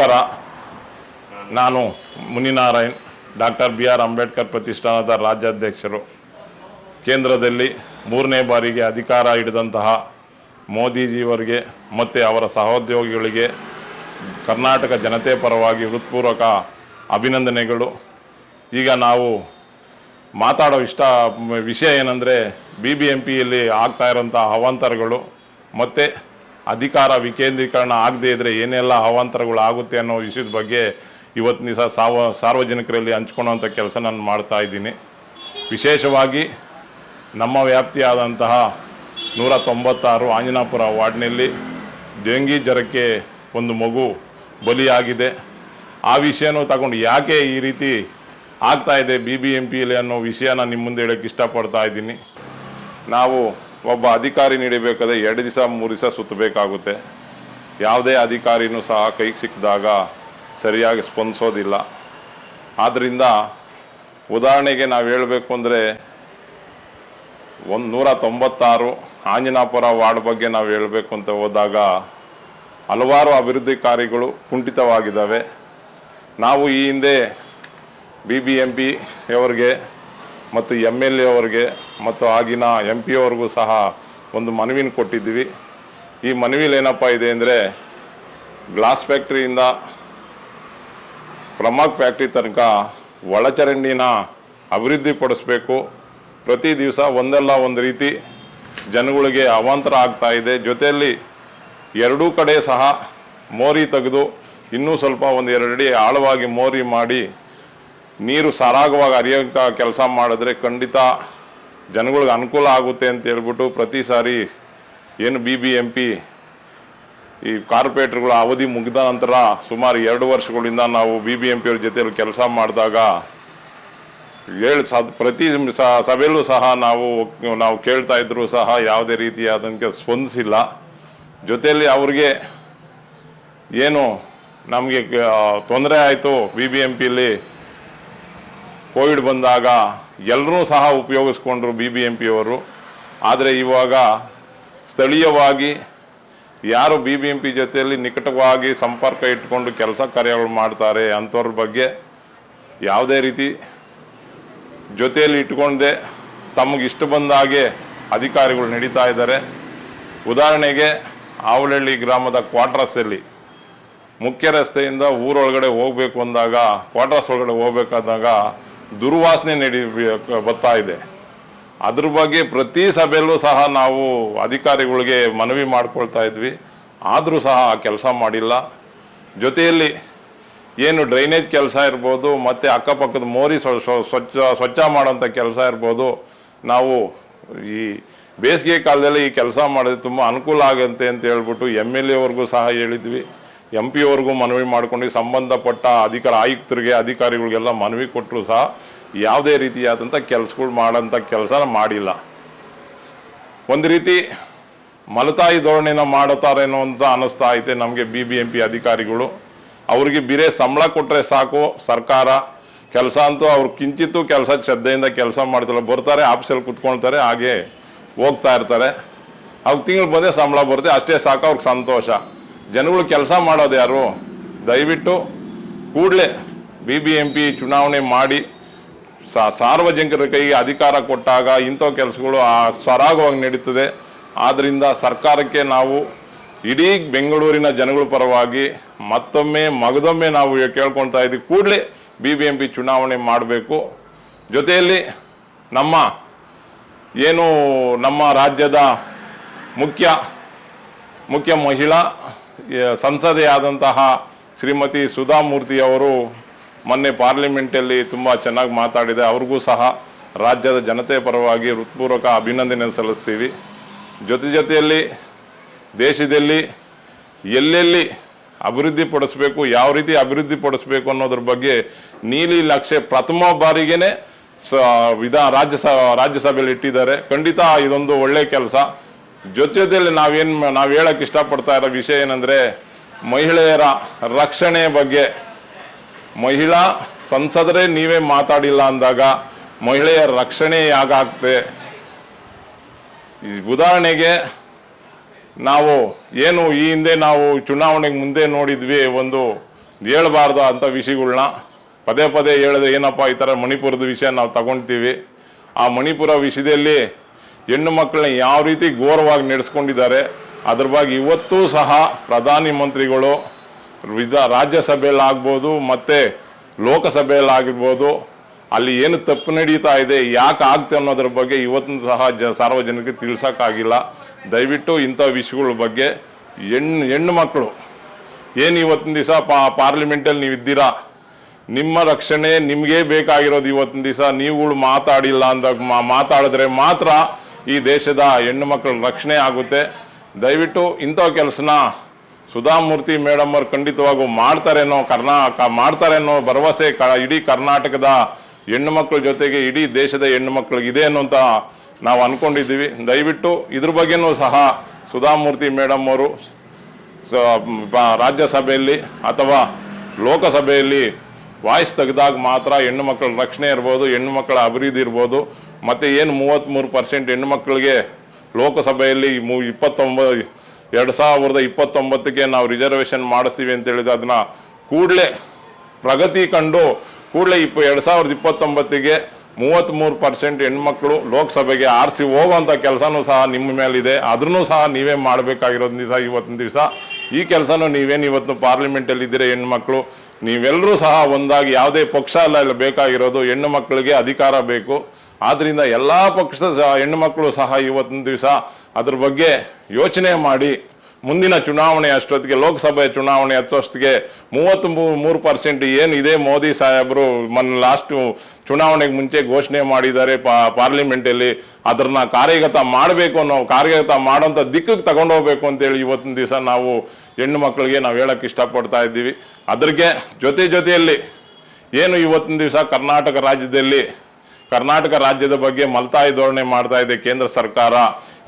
ನಮಸ್ಕಾರ. ನಾನು Muninarayan, doctor B R Ambedkar ಪ್ರತಿಷ್ಠಾನದ ರಾಜ್ಯಾಧ್ಯಕ್ಷರು. ಕೇಂದ್ರದಲ್ಲಿ ಮೂರನೇ ಬಾರಿಗೆ ಅಧಿಕಾರ ಹಿಡಿದಂತಹ ಮೋದಿಜಿಯವರಿಗೆ ಮತ್ತು ಅವರ ಸಹೋದ್ಯೋಗಿಗಳಿಗೆ ಕರ್ನಾಟಕ ಜನತೆ ಪರವಾಗಿ ಹೃತ್ಪೂರ್ವಕ ಅಭಿನಂದನೆಗಳು. ಈಗ ನಾವು ಮಾತಾಡೋ ಇಷ್ಟ, ವಿಷಯ ಏನಂದರೆ ಬಿ ಬಿ ಎಂ ಪಿಯಲ್ಲಿ ಆಗ್ತಾ ಇರೋಂಥ ಅವಾಂತರಗಳು, ಮತ್ತು ಅಧಿಕಾರ ವಿಕೇಂದ್ರೀಕರಣ ಆಗದೇ ಇದ್ದರೆ ಏನೆಲ್ಲ ಅವಾಂತರಗಳು ಆಗುತ್ತೆ ಅನ್ನೋ ವಿಷಯದ ಬಗ್ಗೆ ಇವತ್ತಿನ ದಿವಸ ಸಾವ ಸಾರ್ವಜನಿಕರಲ್ಲಿ ಹಂಚ್ಕೊಳ್ಳೋಂಥ ಕೆಲಸ ನಾನು ಮಾಡ್ತಾ ಇದ್ದೀನಿ. ವಿಶೇಷವಾಗಿ ನಮ್ಮ ವ್ಯಾಪ್ತಿಯಾದಂತಹ ನೂರ ತೊಂಬತ್ತಾರು ಆಂಜನಾಪುರ ವಾರ್ಡ್ನಲ್ಲಿ ಡೆಂಗಿ ಜ್ವರಕ್ಕೆ ಒಂದು ಮಗು ಬಲಿಯಾಗಿದೆ. ಆ ವಿಷಯನೂ ತಗೊಂಡು ಯಾಕೆ ಈ ರೀತಿ ಆಗ್ತಾ ಇದೆ ಬಿ ಬಿ ಎಂ ಪಿಯಲ್ಲಿ ಅನ್ನೋ ವಿಷಯನ ನಿಮ್ಮ ಮುಂದೆ ಹೇಳೋಕ್ಕೆ ಇಷ್ಟಪಡ್ತಾ ಇದ್ದೀನಿ. ನಾವು ಒಬ್ಬ ಅಧಿಕಾರಿ ನೀಡಬೇಕಾದ್ರೆ ಎರಡು ದಿವಸ, ಮೂರು ದಿವಸ ಸುತ್ತಬೇಕಾಗುತ್ತೆ. ಯಾವುದೇ ಅಧಿಕಾರಿನೂ ಸಹ ಕೈಗೆ ಸಿಕ್ಕಿದಾಗ ಸರಿಯಾಗಿ ಸ್ಪಂದಿಸೋದಿಲ್ಲ. ಆದ್ದರಿಂದ ಉದಾಹರಣೆಗೆ ನಾವು ಹೇಳಬೇಕು ಅಂದರೆ ಒಂದು ನೂರ ತೊಂಬತ್ತಾರು ಆಂಜನಾಪುರ ವಾರ್ಡ್ ಬಗ್ಗೆ ನಾವು ಹೇಳಬೇಕು ಅಂತ ಹೋದಾಗ ಹಲವಾರು ಅಭಿವೃದ್ಧಿ ಕಾರ್ಯಗಳು ಕುಂಠಿತವಾಗಿದ್ದಾವೆ. ನಾವು ಈ ಹಿಂದೆ ಬಿ ಬಿ ಎಂ ಪಿ ಅವರಿಗೆ ಮತ್ತು ಎಂ ಎಲ್ ಎ ಅವ್ರಿಗೆ ಮತ್ತು ಆಗಿನ ಎಂ ಪಿ ಅವ್ರಿಗೂ ಸಹ ಒಂದು ಮನವಿನ ಕೊಟ್ಟಿದ್ದೀವಿ. ಈ ಮನವಿಲಿ ಏನಪ್ಪ ಇದೆ ಅಂದರೆ ಗ್ಲಾಸ್ ಫ್ಯಾಕ್ಟ್ರಿಯಿಂದ ಪ್ರಮಾಕ್ ಫ್ಯಾಕ್ಟ್ರಿ ತನಕ ಒಳಚರಂಡಿನ ಅಭಿವೃದ್ಧಿ ಪಡಿಸ್ಬೇಕು. ಪ್ರತಿ ದಿವಸ ಒಂದಲ್ಲ ಒಂದು ರೀತಿ ಜನಗಳಿಗೆ ಅವಾಂತರ ಆಗ್ತಾ ಇದೆ. ಜೊತೆಯಲ್ಲಿ ಎರಡೂ ಕಡೆ ಸಹ ಮೋರಿ ತೆಗೆದು ಇನ್ನೂ ಸ್ವಲ್ಪ ಒಂದು ಎರಡು ಆಳವಾಗಿ ಮೋರಿ ಮಾಡಿ ನೀರು ಸಾರಾಗವಾಗಿ ಹರಿಯೋಂಥ ಕೆಲಸ ಮಾಡಿದ್ರೆ ಖಂಡಿತ ಜನಗಳಿಗೆ ಅನುಕೂಲ ಆಗುತ್ತೆ ಅಂತ ಹೇಳ್ಬಿಟ್ಟು ಪ್ರತಿ ಸಾರಿ ಏನು ಬಿ ಬಿ ಎಂ ಪಿ ಈ ಕಾರ್ಪೊರೇಟರ್ಗಳ ಅವಧಿ ಮುಗಿದ ನಂತರ ಸುಮಾರು ಎರಡು ವರ್ಷಗಳಿಂದ ನಾವು ಬಿ ಬಿ ಎಂ ಪಿ ಅವ್ರ ಜೊತೆಯಲ್ಲಿ ಕೆಲಸ ಮಾಡಿದಾಗ ಹೇಳಿ ಸ ಪ್ರತಿ ಸಭೆಯಲ್ಲೂ ಸಹ ನಾವು ನಾವು ಕೇಳ್ತಾ ಇದ್ರು ಸಹ ಯಾವುದೇ ರೀತಿಯಾದಂಗೆ ಸ್ಪಂದಿಸಿಲ್ಲ. ಜೊತೆಯಲ್ಲಿ ಅವ್ರಿಗೆ ಏನು ನಮಗೆ ತೊಂದರೆ ಆಯಿತು ಬಿ ಬಿ ಎಂ ಪಿಲಿ ಕೋವಿಡ್ ಬಂದಾಗ ಎಲ್ಲರೂ ಸಹ ಉಪಯೋಗಿಸ್ಕೊಂಡ್ರು ಬಿ ಬಿ ಎಂ ಪಿಯವರು ಆದರೆ ಇವಾಗ ಸ್ಥಳೀಯವಾಗಿ ಯಾರು ಬಿ ಬಿ ಎಂ ಪಿ ಜೊತೆಯಲ್ಲಿ ನಿಕಟವಾಗಿ ಸಂಪರ್ಕ ಇಟ್ಕೊಂಡು ಕೆಲಸ ಕಾರ್ಯಗಳು ಮಾಡ್ತಾರೆ ಅಂಥವ್ರ ಬಗ್ಗೆ ಯಾವುದೇ ರೀತಿ ಜೊತೆಯಲ್ಲಿ ಇಟ್ಕೊಂಡೆ ತಮಗೆ ಇಷ್ಟ ಬಂದ ಹಾಗೆ ಅಧಿಕಾರಿಗಳು ನಡೀತಾ ಇದ್ದಾರೆ. ಉದಾಹರಣೆಗೆ ಆವಲಹಳ್ಳಿ ಗ್ರಾಮದ ಕ್ವಾಟ್ರಸ್ಸಲ್ಲಿ ಮುಖ್ಯ ರಸ್ತೆಯಿಂದ ಊರೊಳಗಡೆ ಹೋಗಬೇಕು ಅಂದಾಗ ಕ್ವಾಟ್ರಸ್ ಒಳಗಡೆ ಹೋಗ್ಬೇಕಾದಾಗ ದುರ್ವಾಸನೆ ನಡಿ ಬರ್ತಾ ಇದೆ. ಅದ್ರ ಬಗ್ಗೆ ಪ್ರತಿ ಸಭೆಯಲ್ಲೂ ಸಹ ನಾವು ಅಧಿಕಾರಿಗಳಿಗೆ ಮನವಿ ಮಾಡ್ಕೊಳ್ತಾ ಇದ್ವಿ. ಆದರೂ ಸಹ ಆ ಕೆಲಸ ಮಾಡಿಲ್ಲ. ಜೊತೆಯಲ್ಲಿ ಏನು ಡ್ರೈನೇಜ್ ಕೆಲಸ ಇರ್ಬೋದು, ಮತ್ತು ಅಕ್ಕಪಕ್ಕದ ಮೋರಿ ಸ್ವ- ಸ್ವ- ಸ್ವಚ್ಛ ಸ್ವಚ್ಛ ಮಾಡೋಂಥ ಕೆಲಸ ಇರ್ಬೋದು. ನಾವು ಈ ಬೇಸಿಗೆ ಕಾಲದಲ್ಲಿ ಈ ಕೆಲಸ ಮಾಡಿದ್ರೆ ತುಂಬ ಅನುಕೂಲ ಆಗುತ್ತೆ ಅಂತ ಹೇಳ್ಬಿಟ್ಟು ಎಂ ಎಲ್ ಎವರೆಗೂ ಸಹ ಹೇಳಿದ್ವಿ. ಎಂ ಪಿ ಅವ್ರಿಗೂ ಮನವಿ ಮಾಡಿಕೊಂಡು ಸಂಬಂಧಪಟ್ಟ ಅಧಿಕಾರ ಆಯುಕ್ತರಿಗೆ, ಅಧಿಕಾರಿಗಳಿಗೆಲ್ಲ ಮನವಿ ಕೊಟ್ಟರು ಸಹ ಯಾವುದೇ ರೀತಿಯಾದಂಥ ಕೆಲಸಗಳು ಮಾಡೋಂಥ ಕೆಲಸ ಮಾಡಿಲ್ಲ. ಒಂದು ರೀತಿ ಮಲತಾಯಿ ಧೋರಣೆನ ಮಾಡುತ್ತಾರೇನೋ ಅಂತ ಅನ್ನಿಸ್ತಾ ಐತೆ ನಮಗೆ ಬಿ ಬಿ ಎಂ ಪಿ ಅಧಿಕಾರಿಗಳು. ಅವ್ರಿಗೆ ಬಿರೇ ಸಂಬಳ ಕೊಟ್ಟರೆ ಸಾಕು ಸರ್ಕಾರ. ಕೆಲಸ ಅಂತೂ ಅವ್ರು ಕಿಂಚಿತ್ತು ಕೆಲಸ ಶ್ರದ್ಧೆಯಿಂದ ಕೆಲಸ ಮಾಡ್ತಾರೆ ಬರ್ತಾರೆ, ಆಫೀಸಲ್ಲಿ ಕುತ್ಕೊಳ್ತಾರೆ, ಹಾಗೆ ಹೋಗ್ತಾ ಇರ್ತಾರೆ. ಅವ್ರಿಗೆ ತಿಂಗಳು ಬಂದೇ ಸಂಬಳ ಬರುತ್ತೆ, ಅಷ್ಟೇ ಸಾಕು, ಅವ್ರಿಗೆ ಸಂತೋಷ. ಜನಗಳು ಕೆಲಸ ಮಾಡೋದು ಯಾರು? ದಯವಿಟ್ಟು ಕೂಡಲೇ ಬಿ ಬಿ ಎಂ ಪಿ ಚುನಾವಣೆ ಮಾಡಿ ಸಾರ್ವಜನಿಕರ ಕೈಗೆ ಅಧಿಕಾರ ಕೊಟ್ಟಾಗ ಇಂಥ ಕೆಲಸಗಳು ಆ ಸರಾಗವಾಗಿ ನಡೀತದೆ. ಆದ್ದರಿಂದ ಸರ್ಕಾರಕ್ಕೆ ನಾವು ಇಡೀ ಬೆಂಗಳೂರಿನ ಜನಗಳ ಪರವಾಗಿ ಮತ್ತೊಮ್ಮೆ ಮಗದೊಮ್ಮೆ ನಾವು ಕೇಳ್ಕೊಳ್ತಾ ಇದ್ದೀವಿ. ಕೂಡಲೇ ಬಿ ಬಿ ಎಂ ಪಿ ಚುನಾವಣೆ ಮಾಡಬೇಕು. ಜೊತೆಯಲ್ಲಿ ನಮ್ಮ ಏನು ನಮ್ಮ ರಾಜ್ಯದ ಮುಖ್ಯ ಮುಖ್ಯ ಮಹಿಳಾ ಎ, ಸಂಸದೆ ಆದಂತಹ ಶ್ರೀಮತಿ ಸುಧಾಮೂರ್ತಿ ಅವರು ಮೊನ್ನೆ ಪಾರ್ಲಿಮೆಂಟಲ್ಲಿ ತುಂಬ ಚೆನ್ನಾಗಿ ಮಾತಾಡಿದೆ. ಅವ್ರಿಗೂ ಸಹ ರಾಜ್ಯದ ಜನತೆ ಪರವಾಗಿ ಹೃತ್ಪೂರ್ವಕ ಅಭಿನಂದನೆ ಸಲ್ಲಿಸ್ತೀವಿ. ಜೊತೆ ಜೊತೆಯಲ್ಲಿ ದೇಶದಲ್ಲಿ ಎಲ್ಲೆಲ್ಲಿ ಅಭಿವೃದ್ಧಿ ಪಡಿಸ್ಬೇಕು ಯಾವ ರೀತಿ ಅಭಿವೃದ್ಧಿ ಪಡಿಸ್ಬೇಕು ಅನ್ನೋದ್ರ ಬಗ್ಗೆ ನೀಲಿ ನಕ್ಷೆ ಪ್ರಥಮ ಬಾರಿಗೇನೆ ಸ ವಿಧಾ ರಾಜ್ಯ ರಾಜ್ಯಸಭೆಯಲ್ಲಿ ಇಟ್ಟಿದ್ದಾರೆ. ಖಂಡಿತ ಇದೊಂದು ಒಳ್ಳೆ ಕೆಲಸ. ಜೊತೆಯಲ್ಲಿ ನಾವೇನು ನಾವು ಹೇಳಕ್ ಇಷ್ಟಪಡ್ತಾ ಇರೋ ವಿಷಯ ಏನಂದ್ರೆ, ಮಹಿಳೆಯರ ರಕ್ಷಣೆ ಬಗ್ಗೆ. ಮಹಿಳಾ ಸಂಸದರೇ ನೀವೇ ಮಾತಾಡಿಲ್ಲ ಅಂದಾಗ ಮಹಿಳೆಯರ ರಕ್ಷಣೆ ಯಾಕಾಗ್ತದೆ ಉದಾಹರಣೆಗೆ ನಾವು ಏನು ಈ ಹಿಂದೆ ನಾವು ಚುನಾವಣೆಗೆ ಮುಂದೆ ನೋಡಿದ್ವಿ ಒಂದು ಹೇಳ್ಬಾರ್ದು ಅಂತ ವಿಷಯಗಳನ್ನ ಪದೇ ಪದೇ ಹೇಳಿದ್ರೆ ಏನಪ್ಪ ಈ ಥರ ಮಣಿಪುರದ ವಿಷಯ ನಾವು ತಗೊಳ್ತೀವಿ ಆ ಮಣಿಪುರ ವಿಷಯದಲ್ಲಿ ಹೆಣ್ಣು ಮಕ್ಕಳನ್ನ ಯಾವ ರೀತಿ ಘೋರವಾಗಿ ನಡೆಸ್ಕೊಂಡಿದ್ದಾರೆ, ಅದ್ರ ಬಗ್ಗೆ ಇವತ್ತೂ ಸಹ ಪ್ರಧಾನಿ ಮಂತ್ರಿಗಳು ವಿಧ ರಾಜ್ಯಸಭೆಯಲ್ಲಾಗ್ಬೋದು ಮತ್ತು ಲೋಕಸಭೆಯಲ್ಲಾಗಿರ್ಬೋದು ಅಲ್ಲಿ ಏನು ತಪ್ಪು ನಡೀತಾ ಇದೆ, ಯಾಕೆ ಆಗ್ತೆ ಅನ್ನೋದ್ರ ಬಗ್ಗೆ ಇವತ್ತು ಸಹ ಜ ಸಾರ್ವಜನಿಕರಿಗೆ ತಿಳಿಸೋಕ್ಕಾಗಿಲ್ಲ. ದಯವಿಟ್ಟು ಇಂಥ ವಿಷಯಗಳ ಬಗ್ಗೆ ಹೆಣ್ಣು ಹೆಣ್ಣು ಮಕ್ಕಳು, ಏನು ಇವತ್ತಿನ ದಿವಸ ಪಾ, ಪಾರ್ಲಿಮೆಂಟಲ್ಲಿ ನೀವು ಇದ್ದೀರಾ? ನಿಮ್ಮ ರಕ್ಷಣೆ ನಿಮಗೆ ಬೇಕಾಗಿರೋದು ಇವತ್ತಿನ ದಿವಸ, ನೀವುಗಳು ಮಾತಾಡಿಲ್ಲ ಅಂದಾಗ ಮಾತಾಡಿದ್ರೆ ಮಾತ್ರ ಈ ದೇಶದ ಹೆಣ್ಣು ಮಕ್ಕಳ ರಕ್ಷಣೆ ಆಗುತ್ತೆ. ದಯವಿಟ್ಟು ಇಂಥ ಕೆಲಸನ ಸುಧಾಮೂರ್ತಿ ಮೇಡಮ್ ಅವರು ಖಂಡಿತವಾಗೂ ಮಾಡ್ತಾರೇನೋ ಕರ್ನಾ ಅನ್ನೋ ಭರವಸೆ ಕ, ಇಡೀ ಕರ್ನಾಟಕದ ಹೆಣ್ಣು ಮಕ್ಕಳ ಜೊತೆಗೆ ಇಡೀ ದೇಶದ ಹೆಣ್ಣು ಮಕ್ಕಳು ಇದೆ ಅನ್ನೋಂಥ ನಾವು ಅನ್ಕೊಂಡಿದ್ದೀವಿ. ದಯವಿಟ್ಟು ಇದ್ರ ಬಗ್ಗೆನೂ ಸಹ ಸುಧಾಮೂರ್ತಿ ಮೇಡಮ್ ಅವರು ರಾಜ್ಯಸಭೆಯಲ್ಲಿ ಅಥವಾ ಲೋಕಸಭೆಯಲ್ಲಿ ವಾಯ್ಸ್ ತೆಗೆದಾಗ ಮಾತ್ರ ಹೆಣ್ಣು ಮಕ್ಕಳ ರಕ್ಷಣೆ ಇರ್ಬೋದು, ಹೆಣ್ಣು ಮಕ್ಕಳ ಅಭಿವೃದ್ಧಿ ಇರ್ಬೋದು. ಮತ್ತು ಏನು ಮೂವತ್ತ್ಮೂರು ಪರ್ಸೆಂಟ್ ಹೆಣ್ಮಕ್ಳಿಗೆ ಲೋಕಸಭೆಯಲ್ಲಿ ಮೂ ಇಪ್ಪತ್ತೊಂಬ ಎರಡು ಸಾವಿರದ ಇಪ್ಪತ್ತೊಂಬತ್ತಕ್ಕೆ ನಾವು ರಿಸರ್ವೇಷನ್ ಮಾಡಿಸ್ತೀವಿ ಅಂತ ಹೇಳಿದ ಅದನ್ನ ಕೂಡಲೇ ಪ್ರಗತಿ ಕಂಡು ಕೂಡಲೇ ಇಪ್ಪ ಎರಡು ಸಾವಿರದ ಇಪ್ಪತ್ತೊಂಬತ್ತಿಗೆ ಮೂವತ್ತ್ಮೂರು ಪರ್ಸೆಂಟ್ ಹೆಣ್ಮಕ್ಳು ಲೋಕಸಭೆಗೆ ಆರಿಸಿ ಹೋಗುವಂಥ ಕೆಲಸನೂ ಸಹ ನಿಮ್ಮ ಮೇಲಿದೆ. ಅದನ್ನು ಸಹ ನೀವೇ ಮಾಡಬೇಕಾಗಿರೋದು ದಿವಸ ಇವತ್ತಿನ ದಿವಸ. ಈ ಕೆಲಸನೂ ನೀವೇನು ಇವತ್ತು ಪಾರ್ಲಿಮೆಂಟಲ್ಲಿ ಇದ್ದೀರ ಹೆಣ್ಮಕ್ಳು? ನೀವೆಲ್ಲರೂ ಸಹ ಒಂದಾಗಿ ಯಾವುದೇ ಪಕ್ಷ ಅಲ್ಲ ಬೇಕಾಗಿರೋದು. ಹೆಣ್ಣು ಮಕ್ಕಳಿಗೆ ಅಧಿಕಾರ ಬೇಕು. ಆದ್ರಿಂದ ಎಲ್ಲ ಪಕ್ಷದ ಹೆಣ್ಣು ಮಕ್ಕಳು ಸಹ ಇವತ್ತಿನ ದಿವಸ ಅದ್ರ ಬಗ್ಗೆ ಯೋಚನೆ ಮಾಡಿ ಮುಂದಿನ ಚುನಾವಣೆ ಅಷ್ಟೊತ್ತಿಗೆ, ಲೋಕಸಭೆ ಚುನಾವಣೆ ಹತ್ತೋಷ್ಟಿಗೆ ಮೂವತ್ತ್ ಮೂರು ಪರ್ಸೆಂಟ್ ಏನಿದೆ ಮೋದಿ ಸಾಹೇಬರು ಮೊನ್ನೆ ಲಾಸ್ಟ್ ಚುನಾವಣೆಗೆ ಮುಂಚೆ ಘೋಷಣೆ ಮಾಡಿದ್ದಾರೆ ಪಾ, ಪಾರ್ಲಿಮೆಂಟಲ್ಲಿ. ಅದನ್ನ ಕಾರ್ಯಗತ ಮಾಡಬೇಕು ಅನ್ನೋ, ಕಾರ್ಯಗತ ಮಾಡೋಂಥ ದಿಕ್ಕಿಗೆ ತಗೊಂಡೋಗ್ಬೇಕು ಅಂತೇಳಿ ಇವತ್ತಿನ ದಿವಸ ನಾವು ಹೆಣ್ಣು ಮಕ್ಕಳಿಗೆ ನಾವು ಹೇಳಕ್ಕೆ ಇಷ್ಟಪಡ್ತಾ ಇದ್ದೀವಿ. ಅದ್ರಿಗೆ ಜೊತೆ ಜೊತೆಯಲ್ಲಿ ಏನು ಇವತ್ತಿನ ದಿವಸ ಕರ್ನಾಟಕ ರಾಜ್ಯದಲ್ಲಿ ಕರ್ನಾಟಕ ರಾಜ್ಯದ ಬಗ್ಗೆ ಮಲ್ತಾಯಿ ಧೋರಣೆ ಮಾಡ್ತಾ ಇದೆ ಕೇಂದ್ರ ಸರ್ಕಾರ.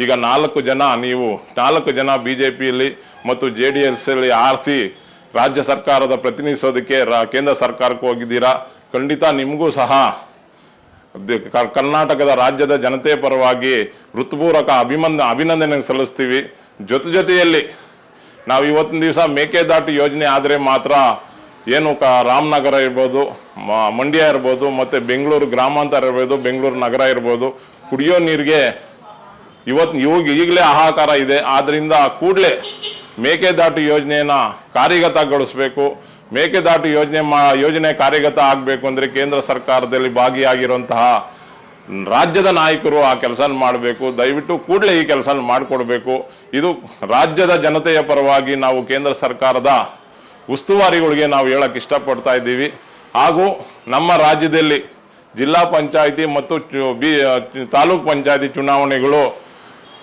ಈಗ ನಾಲ್ಕು ಜನ ನೀವು, ನಾಲ್ಕು ಜನ ಬಿ ಮತ್ತು ಜೆ ಡಿ ಎಸ್ ಅಲ್ಲಿ ಆರಿಸಿ ರಾಜ್ಯ ಸರ್ಕಾರದ ಪ್ರತಿನಿಧಿಸೋದಕ್ಕೆ ಕೇಂದ್ರ ಸರ್ಕಾರಕ್ಕೆ ಹೋಗಿದ್ದೀರಾ? ಖಂಡಿತ ನಿಮಗೂ ಸಹ. ಕರ್ನಾಟಕದ ರಾಜ್ಯದ ಜನತೆ ಪರವಾಗಿ ವೃತ್ಪೂರ್ವಕ ಅಭಿಮನ್ ಅಭಿನಂದನೆ ಸಲ್ಲಿಸ್ತೀವಿ. ಜೊತೆ ಜೊತೆಯಲ್ಲಿ, ನಾವು ಇವತ್ತಿನ ದಿವಸ ಮೇಕೆದಾಟು ಯೋಜನೆ ಆದರೆ ಮಾತ್ರ ಏನು ಕ ರಾಮನಗರ ಇರ್ಬೋದು ಮಂಡ್ಯ ಇರ್ಬೋದು, ಮತ್ತು ಬೆಂಗಳೂರು ಗ್ರಾಮಾಂತರ ಇರ್ಬೋದು, ಬೆಂಗಳೂರು ನಗರ ಇರ್ಬೋದು, ಕುಡಿಯೋ ನೀರಿಗೆ ಇವತ್ತು ಇವಾಗ ಈಗಲೇ ಹಾಹಾಕಾರ ಇದೆ. ಆದ್ದರಿಂದ ಕೂಡಲೇ ಮೇಕೆದಾಟು ಯೋಜನೆಯನ್ನ ಕಾರ್ಯಗತಗೊಳಿಸಬೇಕು. ಮೇಕೆದಾಟು ಯೋಜನೆ ಮಾ, ಯೋಜನೆ ಕಾರ್ಯಗತ ಆಗಬೇಕು ಅಂದರೆ ಕೇಂದ್ರ ಸರ್ಕಾರದಲ್ಲಿ ಭಾಗಿಯಾಗಿರುವಂತಹ ರಾಜ್ಯದ ನಾಯಕರು ಆ ಕೆಲಸ ಮಾಡಬೇಕು. ದಯವಿಟ್ಟು ಕೂಡಲೇ ಈ ಕೆಲಸ ಮಾಡಿಕೊಡ್ಬೇಕು. ಇದು ರಾಜ್ಯದ ಜನತೆಯ ಪರವಾಗಿ ನಾವು ಕೇಂದ್ರ ಸರ್ಕಾರದ ಉಸ್ತುವಾರಿಗಳಿಗೆ ನಾವು ಹೇಳಕ್ ಇಷ್ಟಪಡ್ತಾ ಇದ್ದೀವಿ. ಹಾಗೂ ನಮ್ಮ ರಾಜ್ಯದಲ್ಲಿ ಜಿಲ್ಲಾ ಪಂಚಾಯಿತಿ ಮತ್ತು ಚು- ಬಿ ತಾಲೂಕ್ ಪಂಚಾಯಿತಿ ಚುನಾವಣೆಗಳು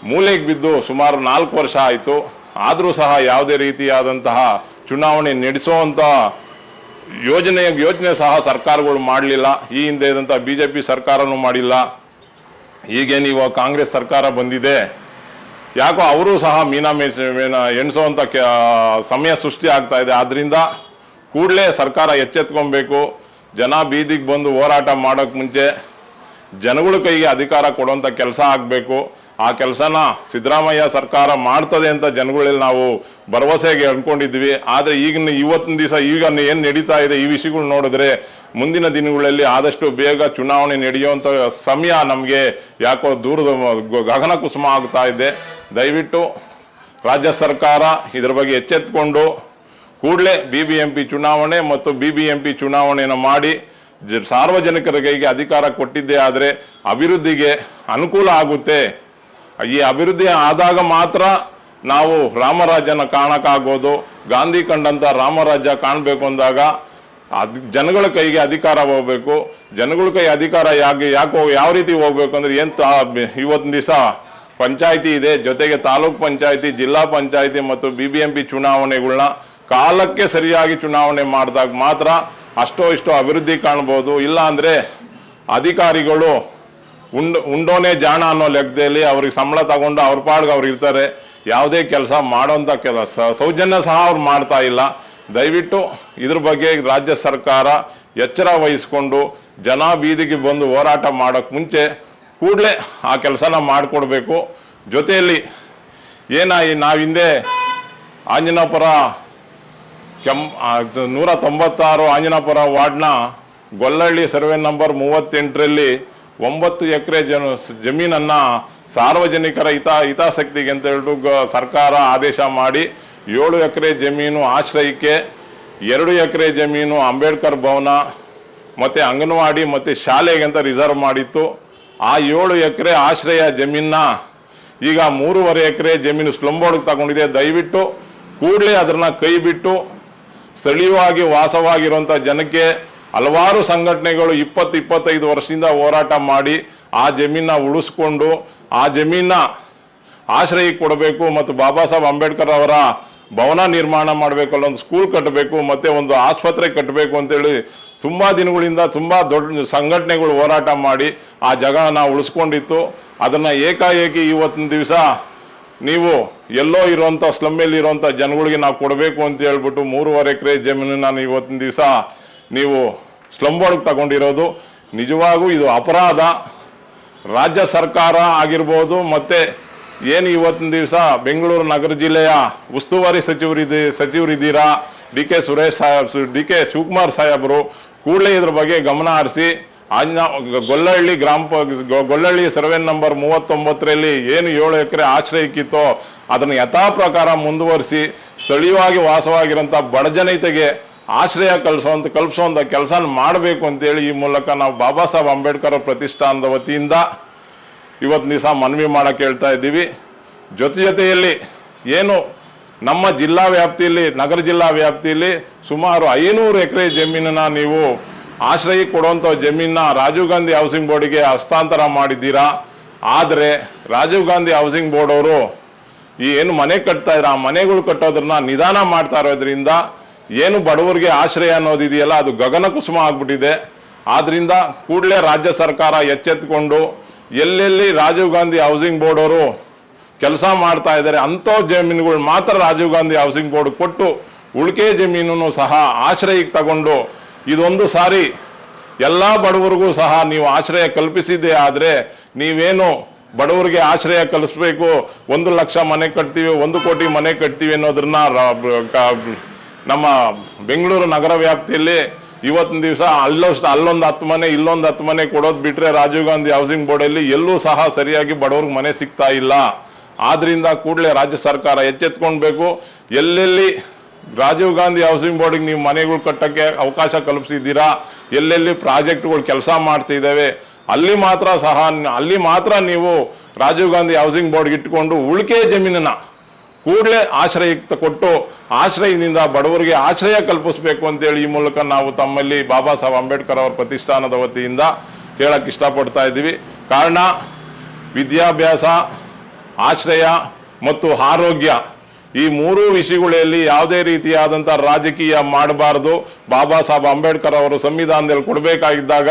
ಮೂಲೆಗೆ ಬಿದ್ದು ಸುಮಾರು ನಾಲ್ಕು ವರ್ಷ ಆಯಿತು. ಆದರೂ ಸಹ ಯಾವುದೇ ರೀತಿಯಾದಂತಹ ಚುನಾವಣೆ ನಡೆಸುವಂಥ ಯೋಜನೆ ಯೋಜನೆ ಸಹ ಸರ್ಕಾರಗಳು ಮಾಡಲಿಲ್ಲ. ಈ ಹಿಂದೆ ಇದ್ದಂಥ ಬಿ ಜೆ ಪಿ ಸರ್ಕಾರನೂ ಮಾಡಿಲ್ಲ. ಈಗೇನು ಇವಾಗ ಕಾಂಗ್ರೆಸ್ ಸರ್ಕಾರ ಬಂದಿದೆ. ಯಾಕೋ ಅವರು ಸಹ ಮೀನಾ ಮೀನ ಎಣಿಸುವಂಥ ಕೆ ಸಮಯ ಸೃಷ್ಟಿ ಆಗ್ತಾ ಇದೆ. ಆದ್ರಿಂದ ಕೂಡಲೇ ಸರ್ಕಾರ ಎಚ್ಚೆತ್ಕೊಬೇಕು. ಜನ ಬೀದಿಗೆ ಬಂದು ಹೋರಾಟ ಮಾಡೋಕ್ಕೆ ಮುಂಚೆ ಜನಗಳ ಕೈಗೆ ಅಧಿಕಾರ ಕೊಡುವಂತ ಕೆಲಸ ಆಗಬೇಕು. ಆ ಕೆಲಸನ ಸಿದ್ದರಾಮಯ್ಯ ಸರ್ಕಾರ ಮಾಡ್ತದೆ ಅಂತ ಜನಗಳಲ್ಲಿ ನಾವು ಭರವಸೆಗೆ ಅಂದ್ಕೊಂಡಿದ್ವಿ ಆದರೆ ಈಗಿನ ಇವತ್ತಿನ ದಿವಸ ಈಗ ಏನು ನಡೀತಾ ಇದೆ ಈ ವಿಷಯಗಳು ನೋಡಿದ್ರೆ ಮುಂದಿನ ದಿನಗಳಲ್ಲಿ ಆದಷ್ಟು ಬೇಗ ಚುನಾವಣೆ ನಡೆಯುವಂಥ ಸಮಯ ನಮಗೆ ಯಾಕೋ ದೂರದ ಗಗನ ಕುಸುಮ ಆಗ್ತಾ ಇದೆ. ದಯವಿಟ್ಟು ರಾಜ್ಯ ಸರ್ಕಾರ ಇದರ ಬಗ್ಗೆ ಎಚ್ಚೆತ್ತುಕೊಂಡು ಕೂಡಲೇ ಬಿ ಬಿ ಎಂ ಪಿ ಚುನಾವಣೆ ಮತ್ತು ಬಿ ಬಿ ಎಂ ಪಿ ಚುನಾವಣೆಯನ್ನು ಮಾಡಿ ಸಾರ್ವಜನಿಕರ ಕೈಗೆ ಅಧಿಕಾರ ಕೊಟ್ಟಿದ್ದೇ ಆದರೆ ಅಭಿವೃದ್ಧಿಗೆ ಅನುಕೂಲ ಆಗುತ್ತೆ. ಈ ಅಭಿವೃದ್ಧಿ ಆದಾಗ ಮಾತ್ರ ನಾವು ರಾಮರಾಜ್ಯನ ಕಾಣಕ್ಕಾಗೋದು. ಗಾಂಧಿ ಕಂಡಂತ ರಾಮರಾಜ್ಯ ಕಾಣಬೇಕು ಅಂದಾಗ ಅದ್ ಜನಗಳ ಕೈಗೆ ಅಧಿಕಾರ ಹೋಗ್ಬೇಕು. ಜನಗಳ ಕೈ ಅಧಿಕಾರ ಯಾಕೆ ಯಾಕೆ ಯಾವ ರೀತಿ ಹೋಗ್ಬೇಕು ಅಂದ್ರೆ ಏನ್ ಇವತ್ತಿನ ದಿವಸ ಪಂಚಾಯಿತಿ ಇದೆ. ಜೊತೆಗೆ ತಾಲೂಕ್ ಪಂಚಾಯಿತಿ, ಜಿಲ್ಲಾ ಪಂಚಾಯಿತಿ ಮತ್ತು ಬಿ ಬಿ ಎಂ ಪಿ ಚುನಾವಣೆಗಳನ್ನ ಕಾಲಕ್ಕೆ ಸರಿಯಾಗಿ ಚುನಾವಣೆ ಮಾಡಿದಾಗ ಮಾತ್ರ ಅಷ್ಟೋ ಇಷ್ಟೋ ಅಭಿವೃದ್ಧಿ ಕಾಣ್ಬೋದು. ಇಲ್ಲ ಅಂದ್ರೆ ಅಧಿಕಾರಿಗಳು ಉಂಡ್ ಉಂಡೋನೇ ಜಾಣ ಅನ್ನೋ ಲೆಕ್ಕದಲ್ಲಿ ಅವ್ರಿಗೆ ಸಂಬಳ ತಗೊಂಡು ಅವ್ರ ಪಾಡ್ಗೆ ಅವ್ರು ಇರ್ತಾರೆ. ಯಾವುದೇ ಕೆಲಸ ಮಾಡೋಂಥ ಕೆಲಸ. ಸೌಜನ್ಯ ಸಹ ಅವ್ರು ಮಾಡ್ತಾ ಇಲ್ಲ. ದಯವಿಟ್ಟು ಇದ್ರ ಬಗ್ಗೆ ರಾಜ್ಯ ಸರ್ಕಾರ ಎಚ್ಚರ ವಹಿಸ್ಕೊಂಡು ಜನ ಬೀದಿಗೆ ಬಂದು ಹೋರಾಟ ಮಾಡೋಕ್ಕೆ ಮುಂಚೆ ಕೂಡಲೇ ಆ ಕೆಲಸನ ಮಾಡಿಕೊಡ್ಬೇಕು. ಜೊತೆಯಲ್ಲಿ ಏನ ನಾವು ಹಿಂದೆ ಆಂಜನಾಪುರ ಕೆಂ ನೂರ ತೊಂಬತ್ತಾರು ಆಂಜನಾಪುರ ವಾರ್ಡ್ನ ಗೊಲ್ಲಹಳ್ಳಿ ಸರ್ವೆ ನಂಬರ್ ಮೂವತ್ತೆಂಟರಲ್ಲಿ ಒಂಬತ್ತು ಎಕರೆ ಜನ ಜಮೀನನ್ನು ಸಾರ್ವಜನಿಕರ ಹಿತ ಹಿತಾಸಕ್ತಿಗೆ ಅಂತ ಹೇಳ್ಬಿಟ್ಟು ಸರ್ಕಾರ ಆದೇಶ ಮಾಡಿ ಏಳು ಎಕರೆ ಜಮೀನು ಆಶ್ರಯಕ್ಕೆ, ಎರಡು ಎಕರೆ ಜಮೀನು ಅಂಬೇಡ್ಕರ್ ಭವನ ಮತ್ತು ಅಂಗನವಾಡಿ ಮತ್ತು ಶಾಲೆಗೆ ಅಂತ ರಿಸರ್ವ್ ಮಾಡಿತ್ತು. ಆ ಏಳು ಎಕರೆ ಆಶ್ರಯ ಜಮೀನ ಈಗ ಮೂರುವರೆ ಎಕರೆ ಜಮೀನು ಸ್ಲಮ್ ಬೋರ್ಡ್ಗೆ ತಗೊಂಡಿದೆ. ದಯವಿಟ್ಟು ಕೂಡಲೇ ಅದನ್ನು ಕೈ ಬಿಟ್ಟು ಸ್ಥಳೀಯವಾಗಿ ವಾಸವಾಗಿರುವಂಥ ಜನಕ್ಕೆ ಹಲವಾರು ಸಂಘಟನೆಗಳು ಇಪ್ಪತ್ತು ಇಪ್ಪತ್ತೈದು ವರ್ಷದಿಂದ ಹೋರಾಟ ಮಾಡಿ ಆ ಜಮೀನ ಉಳಿಸ್ಕೊಂಡು ಆ ಜಮೀನ ಆಶ್ರಯ ಕೊಡಬೇಕು ಮತ್ತು ಬಾಬಾ ಸಾಹೇಬ್ ಅಂಬೇಡ್ಕರ್ ಅವರ ಭವನ ನಿರ್ಮಾಣ ಮಾಡಬೇಕು, ಅಲ್ಲೊಂದು ಸ್ಕೂಲ್ ಕಟ್ಟಬೇಕು, ಮತ್ತೆ ಒಂದು ಆಸ್ಪತ್ರೆ ಕಟ್ಟಬೇಕು ಅಂತೇಳಿ ತುಂಬ ದಿನಗಳಿಂದ ತುಂಬ ದೊಡ್ಡ ಸಂಘಟನೆಗಳು ಹೋರಾಟ ಮಾಡಿ ಆ ಜಾಗನ ಉಳಿಸ್ಕೊಂಡಿತ್ತು. ಅದನ್ನು ಏಕಾಏಕಿ ಇವತ್ತಿನ ದಿವಸ ನೀವು ಎಲ್ಲೋ ಇರುವಂಥ ಸ್ಲಮ್ಮಲ್ಲಿ ಇರುವಂಥ ಜನಗಳಿಗೆ ನಾವು ಕೊಡಬೇಕು ಅಂತ ಹೇಳ್ಬಿಟ್ಟು ಮೂರುವರೆ ಎಕರೆ ಜಮೀನು ನಾನು ಇವತ್ತಿನ ದಿವಸ ನೀವು ಸ್ಲಮ್ ಬೋರ್ಡ್ಗೆ ತಗೊಂಡಿರೋದು, ನಿಜವಾಗೂ ಇದು ಅಪರಾಧ. ರಾಜ್ಯ ಸರ್ಕಾರ ಆಗಿರ್ಬೋದು, ಮತ್ತು ಏನು ಇವತ್ತಿನ ದಿವಸ ಬೆಂಗಳೂರು ನಗರ ಜಿಲ್ಲೆಯ ಉಸ್ತುವಾರಿ ಸಚಿವರಿದ್ದ ಸಚಿವರಿದ್ದೀರಾ? ಡಿ ಕೆ ಸುರೇಶ್ ಸಾಹೇಬ್, ಡಿ ಕೆ ಶಿವಕುಮಾರ್ ಸಾಹೇಬರು ಕೂಡಲೇ ಇದ್ರ ಬಗ್ಗೆ ಗಮನ ಹರಿಸಿ, ಆಜ್ಞಾ ಗೊಲ್ಲಹಳ್ಳಿ ಗ್ರಾಮ ಗೊಲ್ಲಹಳ್ಳಿ ಸರ್ವೆ ನಂಬರ್ ಮೂವತ್ತೊಂಬತ್ತರಲ್ಲಿ ಏನು ಏಳು ಎಕರೆ ಆಶ್ರಯಕ್ಕಿತ್ತೋ ಅದನ್ನು ಯಥಾ ಪ್ರಕಾರ ಮುಂದುವರಿಸಿ, ಸ್ಥಳೀಯವಾಗಿ ವಾಸವಾಗಿರೋಂಥ ಬಡ ಜನತೆಗೆ ಆಶ್ರಯ ಕಲ್ಸೋಂತ ಕಲ್ಪಿಸುವಂಥ ಕೆಲಸ ಮಾಡಬೇಕು ಅಂತೇಳಿ ಈ ಮೂಲಕ ನಾವು ಬಾಬಾ ಸಾಹೇಬ್ ಅಂಬೇಡ್ಕರ್ ಪ್ರತಿಷ್ಠಾನದ ವತಿಯಿಂದ ಇವತ್ತು ದಿವಸ ಮನವಿ ಮಾಡಕ್ಕೆ ಹೇಳ್ತಾ ಇದ್ದೀವಿ. ಜೊತೆ ಜೊತೆಯಲ್ಲಿ ಏನು ನಮ್ಮ ಜಿಲ್ಲಾ ವ್ಯಾಪ್ತಿಯಲ್ಲಿ, ನಗರ ಜಿಲ್ಲಾ ವ್ಯಾಪ್ತಿಯಲ್ಲಿ ಸುಮಾರು ಐನೂರು ಎಕರೆ ಜಮೀನನ್ನ ನೀವು ಆಶ್ರಯ ಕೊಡುವಂಥ ಜಮೀನನ್ನ ರಾಜೀವ್ ಗಾಂಧಿ ಹೌಸಿಂಗ್ ಬೋರ್ಡಿಗೆ ಹಸ್ತಾಂತರ ಮಾಡಿದ್ದೀರಾ? ಆದರೆ ರಾಜೀವ್ ಗಾಂಧಿ ಹೌಸಿಂಗ್ ಬೋರ್ಡ್ ಅವರು ಈ ಏನು ಮನೆ ಕಟ್ತಾ ಇದ್ರ ಆ ಮನೆಗಳು ಕಟ್ಟೋದ್ರನ್ನ ನಿಧಾನ ಮಾಡ್ತಾ ಇರೋದ್ರಿಂದ ಏನು ಬಡವರಿಗೆ ಆಶ್ರಯ ಅನ್ನೋದಿದೆಯಲ್ಲ, ಅದು ಗಗನ ಕುಸುಮ ಆಗ್ಬಿಟ್ಟಿದೆ. ಆದ್ರಿಂದ ಕೂಡಲೇ ರಾಜ್ಯ ಸರ್ಕಾರ ಎಚ್ಚೆತ್ಕೊಂಡು ಎಲ್ಲೆಲ್ಲಿ ರಾಜೀವ್ ಗಾಂಧಿ ಹೌಸಿಂಗ್ ಬೋರ್ಡ್ ಅವರು ಕೆಲಸ ಮಾಡ್ತಾ ಇದ್ದಾರೆ ಅಂಥ ಜಮೀನುಗಳು ಮಾತ್ರ ರಾಜೀವ್ ಗಾಂಧಿ ಹೌಸಿಂಗ್ ಬೋರ್ಡ್ ಕೊಟ್ಟು ಉಳಿಕೆ ಜಮೀನನ್ನು ಸಹ ಆಶ್ರಯಕ್ಕೆ ತಗೊಂಡು ಇದೊಂದು ಸಾರಿ ಎಲ್ಲ ಬಡವರಿಗೂ ಸಹ ನೀವು ಆಶ್ರಯ ಕಲ್ಪಿಸಿದ್ದೇ ಆದರೆ ನೀವೇನು ಬಡವರಿಗೆ ಆಶ್ರಯ ಕಲಿಸ್ಬೇಕು, ಒಂದು ಲಕ್ಷ ಮನೆ ಕಟ್ತೀವಿ, ಒಂದು ಕೋಟಿ ಮನೆ ಕಟ್ತೀವಿ ಅನ್ನೋದನ್ನ ನಮ್ಮ ಬೆಂಗಳೂರು ನಗರ ವ್ಯಾಪ್ತಿಯಲ್ಲಿ ಇವತ್ತಿನ ದಿವಸ ಅಲ್ಲೋಷ್ಟು ಅಲ್ಲೊಂದು ಹತ್ತು ಮನೆ, ಇಲ್ಲೊಂದು ಹತ್ತು ಮನೆ ಕೊಡೋದು ಬಿಟ್ಟರೆ ರಾಜೀವ್ ಗಾಂಧಿ ಹೌಸಿಂಗ್ ಬೋರ್ಡಲ್ಲಿ ಎಲ್ಲೂ ಸಹ ಸರಿಯಾಗಿ ಬಡವ್ರಿಗೆ ಮನೆ ಸಿಗ್ತಾ ಇಲ್ಲ. ಆದ್ರಿಂದ ಕೂಡಲೇ ರಾಜ್ಯ ಸರ್ಕಾರ ಎಚ್ಚೆತ್ಕೊಳ್ಬೇಕು ಎಲ್ಲೆಲ್ಲಿ ರಾಜೀವ್ ಗಾಂಧಿ ಹೌಸಿಂಗ್ ಬೋರ್ಡಿಗೆ ನೀವು ಮನೆಗಳು ಕಟ್ಟಕ್ಕೆ ಅವಕಾಶ ಕಲ್ಪಿಸಿದ್ದೀರಾ, ಎಲ್ಲೆಲ್ಲಿ ಪ್ರಾಜೆಕ್ಟ್ಗಳು ಕೆಲಸ ಮಾಡ್ತಿದ್ದಾವೆ ಅಲ್ಲಿ ಮಾತ್ರ ಸಹ, ಅಲ್ಲಿ ಮಾತ್ರ ನೀವು ರಾಜೀವ್ ಗಾಂಧಿ ಹೌಸಿಂಗ್ ಬೋರ್ಡ್ಗೆ ಇಟ್ಕೊಂಡು ಉಳಿಕೆ ಜಮೀನನ್ನ ಕೂಡಲೇ ಆಶ್ರಯಕ್ಕೆ ಕೊಟ್ಟು ಆಶ್ರಯದಿಂದ ಬಡವರಿಗೆ ಆಶ್ರಯ ಕಲ್ಪಿಸಬೇಕು ಅಂತೇಳಿ ಈ ಮೂಲಕ ನಾವು ತಮ್ಮಲ್ಲಿ ಬಾಬಾ ಸಾಹೇಬ್ ಅಂಬೇಡ್ಕರ್ ಅವರ ಪ್ರತಿಷ್ಠಾನದ ವತಿಯಿಂದ ಹೇಳಕ್ ಇಷ್ಟಪಡ್ತಾ ಇದ್ದೀವಿ. ಕಾರಣ ವಿದ್ಯಾಭ್ಯಾಸ, ಆಶ್ರಯ ಮತ್ತು ಆರೋಗ್ಯ ಈ ಮೂರೂ ವಿಷಯಗಳಲ್ಲಿ ಯಾವುದೇ ರೀತಿಯಾದಂಥ ರಾಜಕೀಯ ಮಾಡಬಾರದು. ಬಾಬಾ ಸಾಹೇಬ್ ಅಂಬೇಡ್ಕರ್ ಅವರು ಸಂವಿಧಾನದಲ್ಲಿ ಕೊಡಬೇಕಾಗಿದ್ದಾಗ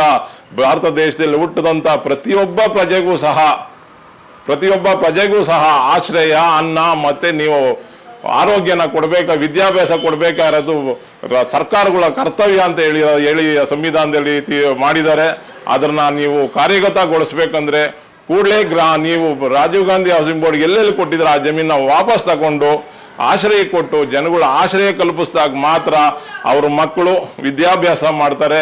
ಭಾರತ ದೇಶದಲ್ಲಿ ಹುಟ್ಟಿದಂಥ ಪ್ರತಿಯೊಬ್ಬ ಪ್ರಜೆಗೂ ಸಹ ಪ್ರತಿಯೊಬ್ಬ ಪ್ರಜೆಗೂ ಸಹ ಆಶ್ರಯ, ಅನ್ನ ಮತ್ತೆ ನೀವು ಆರೋಗ್ಯನ ಕೊಡಬೇಕ, ವಿದ್ಯಾಭ್ಯಾಸ ಕೊಡಬೇಕಾಗಿರೋದು ರ- ಸರ್ಕಾರಗಳ ಕರ್ತವ್ಯ ಅಂತ ಹೇಳಿ ಹೇಳಿ ಸಂವಿಧಾನದಲ್ಲಿ ಮಾಡಿದ್ದಾರೆ. ಅದನ್ನ ನೀವು ಕಾರ್ಯಗತಗೊಳಿಸ್ಬೇಕಂದ್ರೆ ಕೂಡಲೇ ಗ್ರಾ ನೀವು ರಾಜೀವ್ ಗಾಂಧಿ ಹೌಸಿಂಗ್ ಬೋರ್ಡ್ ಎಲ್ಲೆಲ್ಲಿ ಕೊಟ್ಟಿದ್ರೆ ಆ ಜಮೀನ ವಾಪಸ್ ತಗೊಂಡು ಆಶ್ರಯ ಕೊಟ್ಟು ಜನಗಳು ಆಶ್ರಯ ಕಲ್ಪಿಸಿದಾಗ ಮಾತ್ರ ಅವ್ರ ಮಕ್ಕಳು ವಿದ್ಯಾಭ್ಯಾಸ ಮಾಡ್ತಾರೆ.